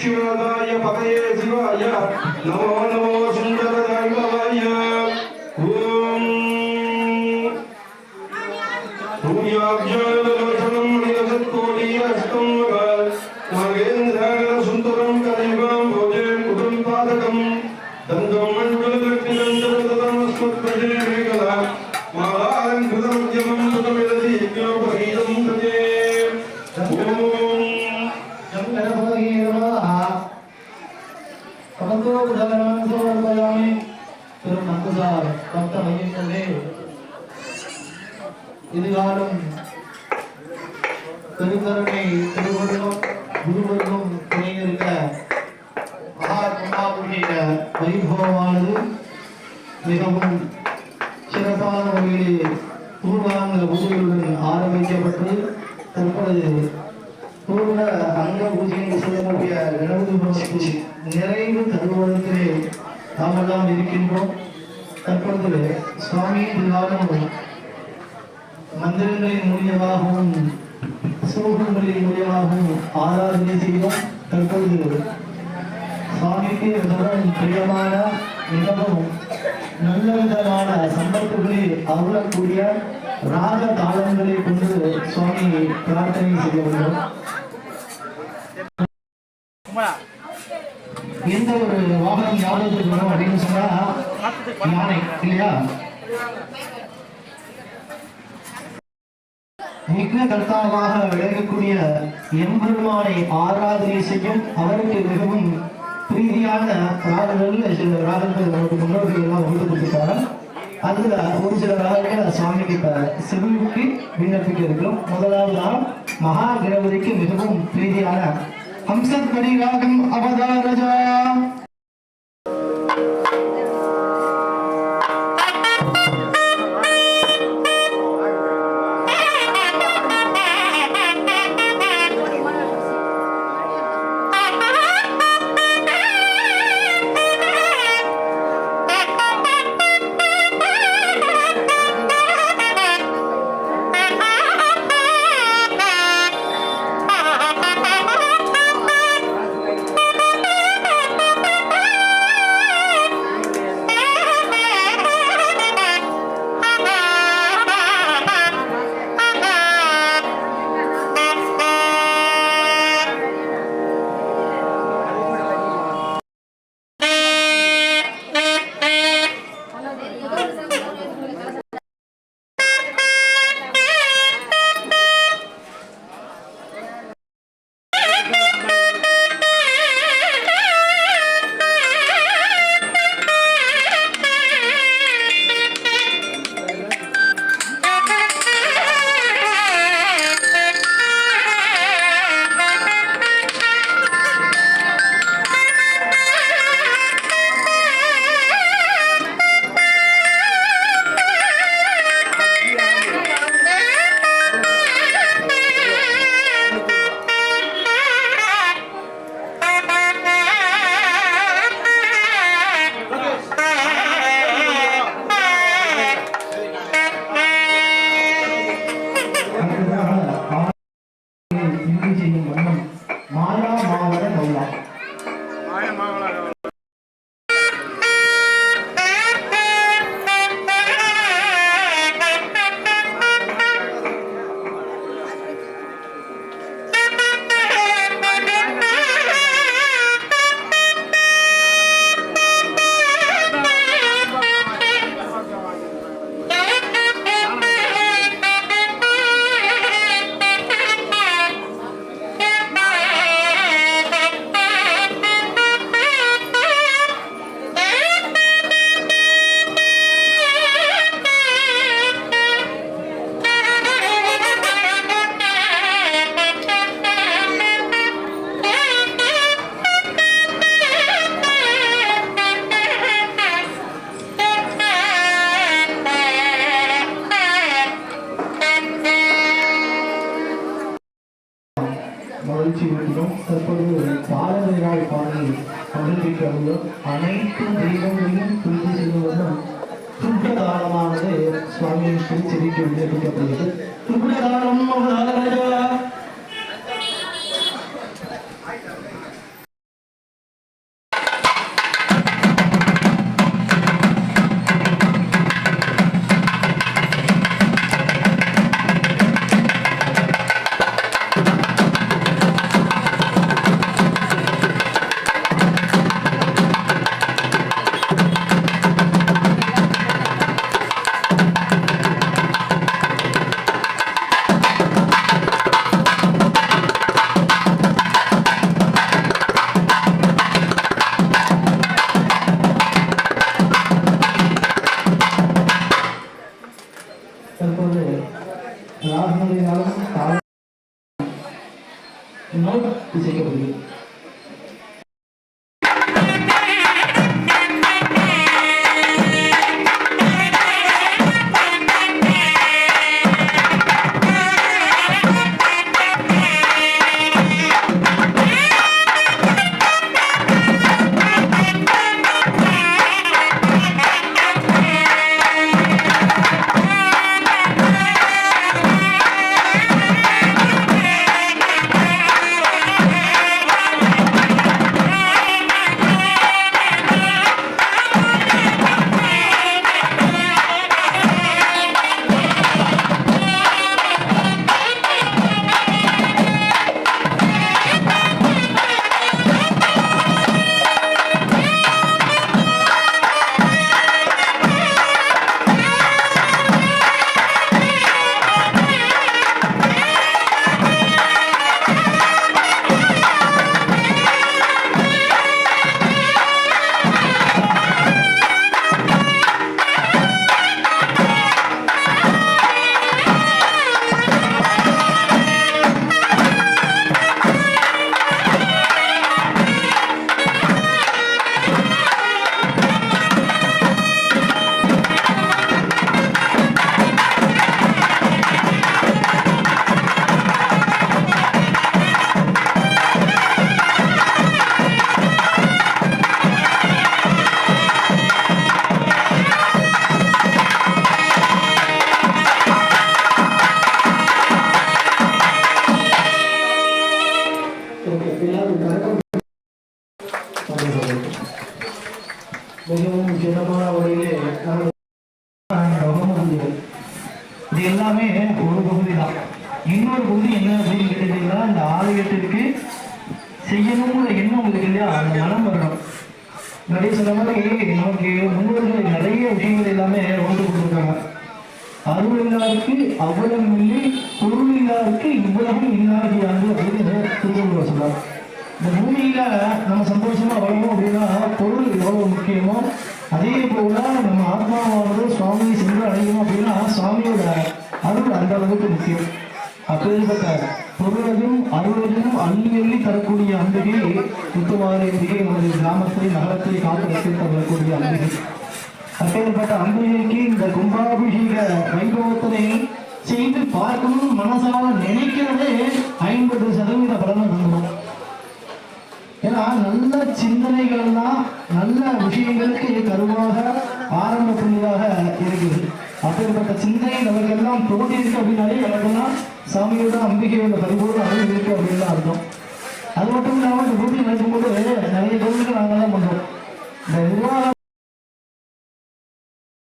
దక్షిణాదాయ పతయే శివాయ. నమో నమో సుందర கடந்தோ புதலரான சோழர்வயாமி திரு நந்தசார் பக்த மையங்களே இதுகாலும் பெருங்கருணை திருவருளும் குருவருளும் துணையிருக்க மகா கும்பாபுரிய வைபவமானது மிகவும் சிறப்பான வகையில் பூர்வாங்க பூஜைகளுடன் ஆரம்பிக்கப்பட்டு தற்பொழுது பூர்வ அங்க பூஜை என்று சொல்லக்கூடிய பூஜை நிறைவு தருவதற்கே நாமெல்லாம் இருக்கின்றோம். தற்பொழுது சுவாமி திவானம் மந்திரங்களின் மூலியமாகவும் சூகங்களின் மூலியமாகவும் ஆராதனை செய்தோம். தற்பொழுது சுவாமிக்கு மிகவும் பிரியமான மிகவும் நல்ல விதமான சம்பத்துகளை அருளக்கூடிய ராக தாளங்களை கொண்டு சுவாமி பிரார்த்தனை செய்ய வேண்டும் எந்த ஒரு வாகனம் வரும் அப்படின்னு சொன்னா யானை இல்லையா மிக கர்த்தாவாக விளங்கக்கூடிய எம்பெருமானை ஆராதனை செய்யும் அவருக்கு மிகவும் பிரீதியான ராகங்கள் சில ராகங்கள் நமக்கு முன்னோர்கள் எல்லாம் வந்து கொடுத்துருக்காங்க அதுல ஒரு சில ராகங்கள் சுவாமிக்கு இப்ப சிவனுக்கு விண்ணப்பிக்க இருக்கிறோம் முதலாவது நாள் மகா கணபதிக்கு மிகவும் பிரீதியான ஹம்சத்படி ராகம் அவதாரஜா மகிழ்ச்சி ஊட்டினோம் தற்பொழுது பாலவிராய் பாடல் மகிழ்ச்சிக்கு அனைத்து தெய்வங்களையும் துதி செய்வதும் சுத்ததானமானது சுவாமியின் திருச்செடிக்கு விண்ணப்பிக்கப்படுகிறது. மிகவும் சிறப்பான முறையிலே முகமது இது எல்லாமே ஒரு பகுதி தான் இன்னொரு பகுதி என்ன அப்படின்னு கேட்டீங்கன்னா இந்த ஆலயத்திற்கு செய்யணுங்கிற எண்ணம் உங்களுக்கு இல்லையா? அந்த மனம் வரணும். நிறைய சொன்ன மாதிரி நமக்கு முன்னோர்கள் நிறைய விஷயங்கள் எல்லாமே கொண்டு கொடுத்துருக்காங்க. அருளினாருக்கு அவ்வளவு இல்லை பொருளினாருக்கு இவ்வளவு இவ்வளவும் அப்படின்னு திருவள்ளுவர் சொல்றார். இந்த பூமியில நம்ம சந்தோஷமா வரணும் அப்படின்னா பொருள் எவ்வளவு முக்கியமோ அதே போல நம்ம ஆத்மாவானது சுவாமியை சென்று அடையணும் அப்படின்னா சுவாமியோட அருள் அந்த அளவுக்கு முக்கியம். அப்பேற்பட்ட பொருளையும் அருளையும் அள்ளி அள்ளி தரக்கூடிய அம்பிகை முத்துவாறு அம்பிகை நமது கிராமத்தை நகரத்தை காத்து வைத்து தரக்கூடிய அம்பிகை. அப்பேற்பட்ட அம்பிகைக்கு இந்த கும்பாபிஷேக வைபவத்தினை செய்து பார்க்கணும் மனசால நினைக்கிறதே ஐம்பது சதவீத பலனை தந்துடும் ஏன்னா நல்ல சிந்தனைகள் எல்லாம் நல்ல விஷயங்களுக்கு கருவாக ஆரம்ப புள்ளியாக இருக்குது. அப்படிப்பட்ட சிந்தனை நமக்கு எல்லாம் தோண்டி இருக்கு அப்படின்னாலே நமக்கெல்லாம் சாமியோட அம்பிகையோட பரிபூர்ண அறிவு இருக்கு அப்படின்னு தான் அர்த்தம். அது மட்டும் இல்லாமல் இந்த பூஜை நடக்கும்போது நிறைய கோவில்கள் நாங்கள் தான் பண்ணுறோம் இந்த நிர்வாகம்